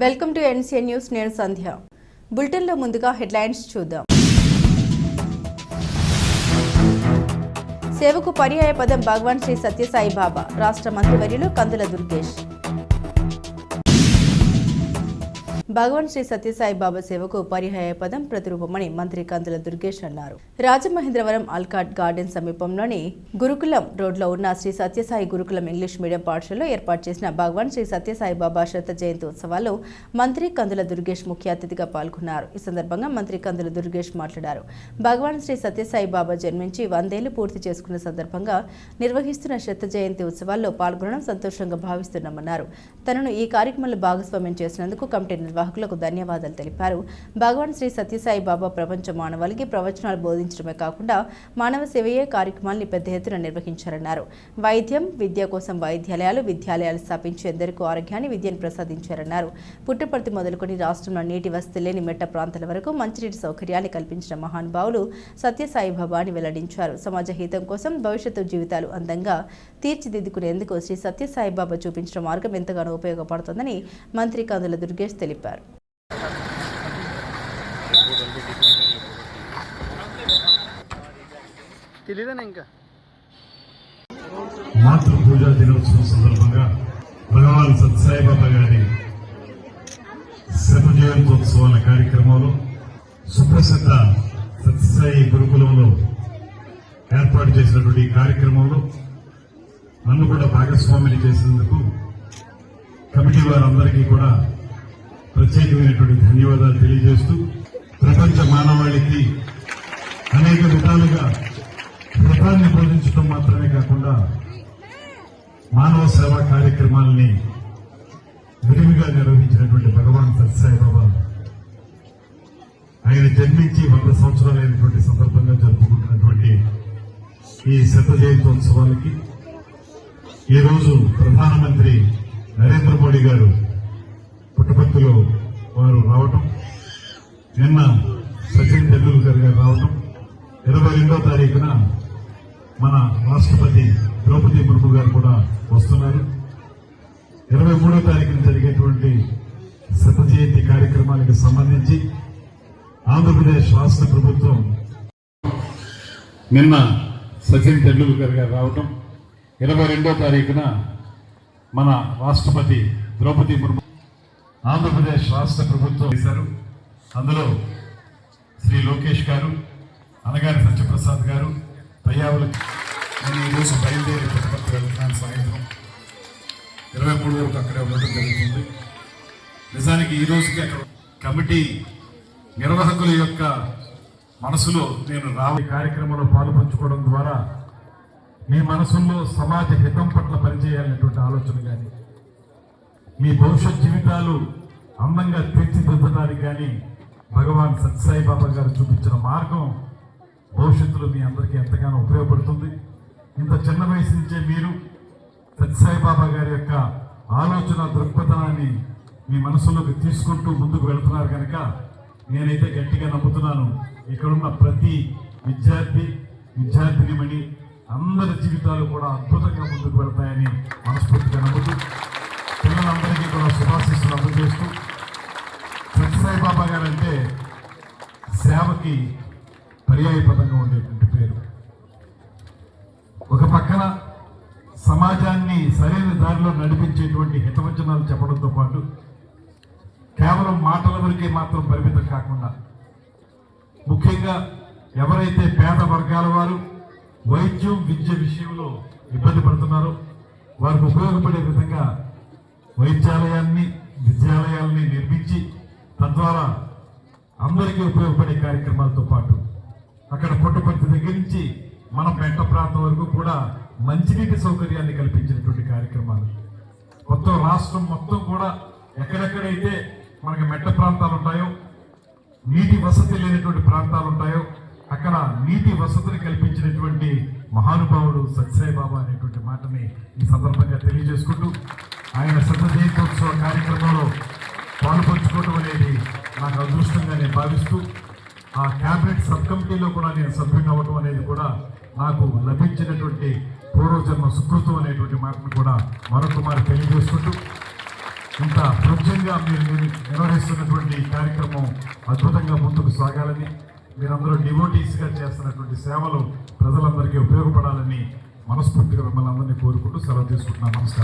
Welcome to NCN news నేను సంధ్య. బులెటిన్లో ముందుగా హెడ్లైన్స్ చూద్దాం. సేవకు పర్యాయ పదం భగవాన్ శ్రీ సత్యసాయి బాబా రాష్ట్ర మంత్రివర్యులు కందుల దుర్గేష్. భగవాన్ శ్రీ సత్యసాయి బాబా సేవకు పర్యాయ పదం ప్రతిరూపమని మంత్రి కందుల దుర్గేష్ అన్నారు. రాజమహేంద్రవరం అల్కాట్ గార్డెన్ సమీపంలోని గురుకులం రోడ్లో ఉన్న శ్రీ సత్యసాయి గురుకులం ఇంగ్లీష్ మీడియం పాఠశాలలో ఏర్పాటు చేసిన భగవాన్ శ్రీ సత్యసాయి బాబా శత జయంతి ఉత్సవాల్లో మంత్రి కందుల దుర్గేష్ ముఖ్య అతిథిగా పాల్గొన్నారు. ఈ సందర్భంగా మంత్రి కందుల దుర్గేష్ మాట్లాడారు. భగవాన్ శ్రీ సత్యసాయి బాబా జన్మించి వందేళ్ళు పూర్తి చేసుకున్న సందర్భంగా నిర్వహిస్తున్న శత జయంతి ఉత్సవాల్లో పాల్గొనడం సంతోషంగా భావిస్తున్నామన్నారు. తనను ఈ కార్యక్రమంలో భాగస్వామ్యం చేసినందుకు కమిటీ నిర్వాహకులకు ధన్యవాదాలు తెలిపారు. భగవాన్ శ్రీ సత్యసాయి బాబా ప్రపంచ మానవాళికి ప్రవచనాలు బోధించడమే కాకుండా మానవ సేవయే కార్యక్రమాల్ని పెద్ద ఎత్తున నిర్వహించారన్నారు. వైద్యం విద్య కోసం వైద్యాలయాలు విద్యాలయాలు స్థాపించి ఎందరికో ఆరోగ్యాన్ని విద్యను ప్రసాదించారన్నారు. పుట్టపర్తి మొదలుకొని రాష్ట్రంలో నీటి వసతి లేని మెట్ట ప్రాంతాల వరకు మంచినీటి సౌకర్యాన్ని కల్పించిన మహానుభావులు సత్యసాయి బాబా అని వెల్లడించారు. సమాజ హితం కోసం భవిష్యత్తు జీవితాలు అందంగా తీర్చిదిద్దుకునేందుకు శ్రీ సత్యసాయి బాబా చూపించిన మార్గం ఎంతగానో ఉపయోగపడుతుందని మంత్రి కందుల దుర్గేష్ తెలిపారు. ఇంకా. మాతృ పూజా దినోత్సవం సందర్భంగా భగవాన్ సత్సాయిబాబా గారి శత జయంతోత్సవాల కార్యక్రమంలో సుప్రసిద్ధ సత్యసాయి గురుకులంలో ఏర్పాటు చేసినటువంటి ఈ కార్యక్రమంలో నన్ను కూడా భాగస్వామిని చేసినందుకు కమిటీ వారందరికీ కూడా ప్రత్యేకమైనటువంటి ధన్యవాదాలు తెలియజేస్తూ ప్రపంచ మానవాళికి అనేక విధాలుగా మతాన్ని బోధించడం మాత్రమే కాకుండా మానవ సేవా కార్యక్రమాలని విరివిగా నిర్వహించినటువంటి భగవాన్ సత్యసాయిబాబా ఆయన జన్మించి వంద సంవత్సరాలైనటువంటి సందర్భంగా జరుపుకుంటున్నటువంటి ఈ శత జయంతోత్సవాలకి ఈ రోజు ప్రధానమంత్రి నరేంద్ర మోడీ గారు పుట్టపర్తిలో వారు రావటం నిన్న సచిన్ టెండూల్కర్ గారు రావటం ఇరవై రెండో తారీఖున మన రాష్ట్రపతి ద్రౌపది ముర్ము గారు కూడా వస్తున్నారు. ఇరవై మూడో తారీఖున జరిగేటువంటి శత జయంతి కార్యక్రమాలకు సంబంధించి ఆంధ్రప్రదేశ్ రాష్ట్ర ప్రభుత్వం నిన్న సచిన్ టెండూల్కర్ గారు రావటం ఇరవై రెండో తారీఖున మన రాష్ట్రపతి ద్రౌపది ముర్ము ఆంధ్రప్రదేశ్ రాష్ట్ర ప్రభుత్వం చేశారు. అందులో శ్రీ లోకేష్ గారు అనగారి సత్యప్రసాద్ గారు పయ్యావుల నేను ఈరోజు బయలుదేరి పుట్టపర్తి వెళ్తున్నాను సాయంత్రం ఇరవై మూడు వరకు అక్కడే ఉండటం జరుగుతుంది. నిజానికి ఈ రోజుకి అక్కడ కమిటీ నిర్వాహకుల యొక్క మనసులో నేను రాబోయే కార్యక్రమంలో పాల్పంచుకోవడం ద్వారా మీ మనసుల్లో సమాజ హితం పట్ల పనిచేయాలనేటువంటి ఆలోచన కానీ మీ భవిష్యత్ జీవితాలు అందంగా తీర్చిదిద్దడానికి కానీ భగవాన్ సత్యసాయి బాబా గారు చూపించిన మార్గం భవిష్యత్తులో మీ అందరికీ ఎంతగానో ఉపయోగపడుతుంది. ఇంత చిన్న వయసు నుంచే మీరు సత్యసాయి బాబా గారి యొక్క ఆలోచన దృక్పథాన్ని మీ మనసులోకి తీసుకుంటూ ముందుకు వెళుతున్నారు కనుక నేనైతే గట్టిగా నమ్ముతున్నాను. ఇక్కడున్న ప్రతి విద్యార్థి విద్యార్థినిమణి అందరి జీవితాలు కూడా అద్భుతంగా ముందుకు వెళ్తాయని మనస్ఫూర్తిగా నమ్ముతూ పిల్లలందరికీ కూడా శుభాశిస్తులు అందజేస్తూ సత్యసాయి బాబా గారు అంటే సేవకి పర్యాయపదంగా ఉండేటువంటి పేరు. ఒక పక్కన సమాజాన్ని సరైన దారిలో నడిపించేటువంటి హితవచనాలు చెప్పడంతో పాటు కేవలం మాటల వరకే మాత్రం పరిమితం కాకుండా ముఖ్యంగా ఎవరైతే పేద వర్గాల వారు వైద్యం విద్య విషయంలో ఇబ్బంది పడుతున్నారో వారికి ఉపయోగపడే విధంగా వైద్యాలయాన్ని విద్యాలయాల్ని నిర్మించి తద్వారా అందరికీ ఉపయోగపడే కార్యక్రమాలతో పాటు అక్కడ పుట్టపర్తి దగ్గర నుంచి మన పెంట ప్రాంతం వరకు కూడా మంచినీటి సౌకర్యాన్ని కల్పించినటువంటి కార్యక్రమాలు. మొత్తం రాష్ట్రం మొత్తం కూడా ఎక్కడెక్కడైతే మనకి మెట్ట ప్రాంతాలు ఉంటాయో నీటి వసతి లేనటువంటి ప్రాంతాలు ఉంటాయో అక్కడ నీటి వసతిని కల్పించినటువంటి మహానుభావుడు సత్యసాయి బాబా అనేటువంటి మాటని ఈ సందర్భంగా తెలియజేసుకుంటూ ఆయన శత కార్యక్రమంలో పాల్పంచుకోవడం అనేది నాకు అదృష్టంగా నేను భావిస్తూ ఆ క్యాబినెట్ సబ్ కమిటీలో కూడా నేను సభ్యుని అవ్వడం అనేది కూడా నాకు లభించినటువంటి పూర్వజన్మ సుకృతం అనేటువంటి మాటను కూడా మరొకమారి తెలియజేసుకుంటూ ఇంత కృత్యంగా మీరు నిర్వహిస్తున్నటువంటి కార్యక్రమం అద్భుతంగా ముందుకు సాగాలని మీరందరూ డివోటీస్గా చేస్తున్నటువంటి సేవలు ప్రజలందరికీ ఉపయోగపడాలని మనస్ఫూర్తిగా మిమ్మల్ని అందరినీ కోరుకుంటూ సెలవు తీసుకుంటున్నాను. నమస్కారం.